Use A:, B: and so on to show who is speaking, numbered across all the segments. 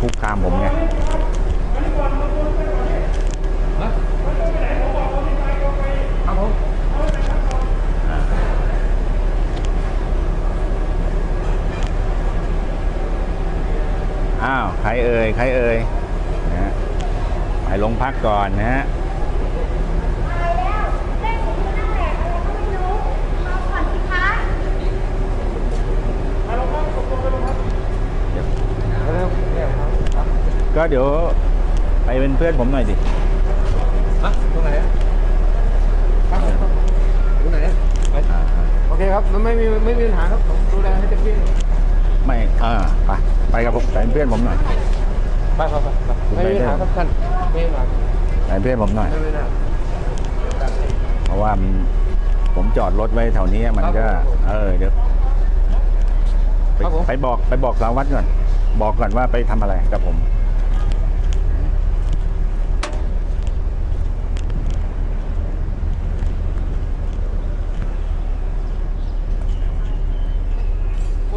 A: คุกคามผมไงอ้าว ใครเอ่ย ใครเอ่ยนะไปลงพักก่อนนะฮะ
B: ตายแล้วเล่นอยู่นั่นแหละอะไรก็ไม่รู้มาก่อนสิคะ
C: แล้วเนี่ยครับ
A: ก็เดี๋ยวไปเป็นเพื่อนผมหน่อยดิ
C: ฮะตรงไหนอะครับผมตรงไหนอะไป
A: อ่า
C: โอเคครับมันไม่มีไม่มีปัญหาครับผมดูแลให้เต็มที่
A: ไม่อ่าไปไปกับผมไปเป็นเพื่อนผมหน่อย
C: ไปครับไปไม่มีปัญหาครับท่านไม่มีปัญหา
A: ไปเป็นเพื่อนผมหน่อย
C: ไม่มีปัญหา
A: เพราะว่ามันผมจอดรถไว้แถวนี้มันก็
C: ครับผม
A: เออเดี๋ยวไป
C: ครับผม
A: ไปบอกไปบอกสารวัตรก่อน บอกก่อนว่าไปทำอะไรกับผม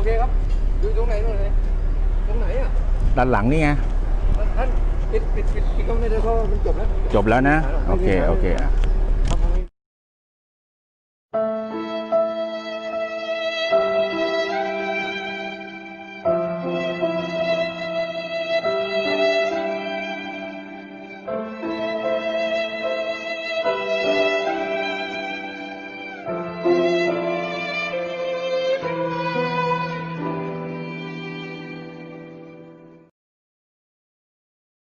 C: เคครับดูตรงไหนตรงไหนตรงไหนอะ
A: ด้านหลังนี่ไง
C: ท่านปิดปิดปิดปิดกล้องได้เลยเพราะว่ามันจบแล้ว
A: จบแล้วนะ
C: ไม่
A: โอ
C: มี
A: เค
C: ปัญหา
A: โอเค
C: ไม่มีปัญหา